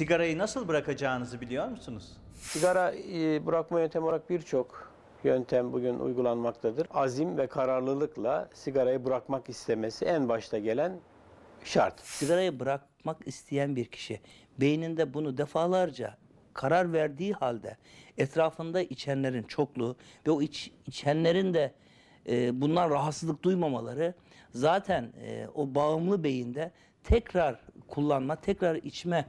Sigarayı nasıl bırakacağınızı biliyor musunuz? Sigara e, bırakma yöntemi olarak birçok yöntem bugün uygulanmaktadır. Azim ve kararlılıkla sigarayı bırakmak istemesi en başta gelen şart. Sigarayı bırakmak isteyen bir kişi beyninde bunu defalarca karar verdiği halde etrafında içenlerin çokluğu ve o iç, içenlerin de e, bundan rahatsızlık duymamaları zaten e, o bağımlı beyinde tekrar kullanma, tekrar içme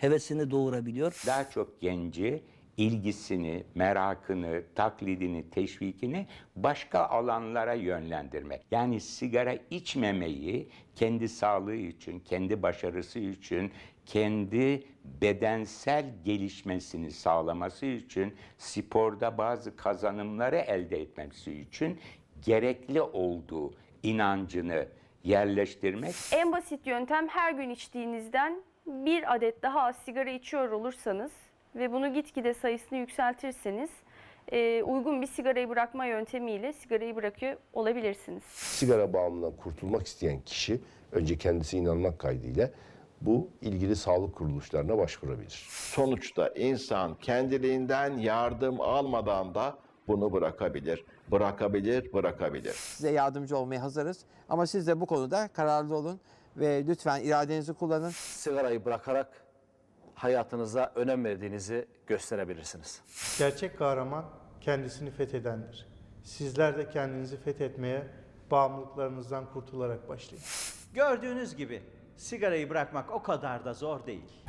hevesini doğurabiliyor. daha çok genci ilgisini, merakını, taklidini, teşvikini başka alanlara yönlendirmek. Yani sigara içmemeyi kendi sağlığı için, kendi başarısı için, kendi bedensel gelişmesini sağlaması için, sporda bazı kazanımları elde etmesi için gerekli olduğu inancını yerleştirmek En basit yöntem her gün içtiğinizden bir adet daha az sigara içiyor olursanız ve bunu gitgide sayısını yükseltirseniz e, uygun bir sigarayı bırakma yöntemiyle sigarayı bırakıyor olabilirsiniz. sigara bağımlılığından kurtulmak isteyen kişi önce kendisi inanmak kaydıyla bu ilgili sağlık kuruluşlarına başvurabilir. Sonuçta insan kendiliğinden yardım almadan da bunu bırakabilir. Bırakabilir, bırakabilir. Size yardımcı olmaya hazırız. Ama siz de bu konuda kararlı olun ve lütfen iradenizi kullanın. sigarayı bırakarak hayatınıza önem verdiğinizi gösterebilirsiniz. Gerçek kahraman kendisini fethedendir. Sizler de kendinizi fethetmeye bağımlılıklarınızdan kurtularak başlayın. Gördüğünüz gibi sigarayı bırakmak o kadar da zor değil.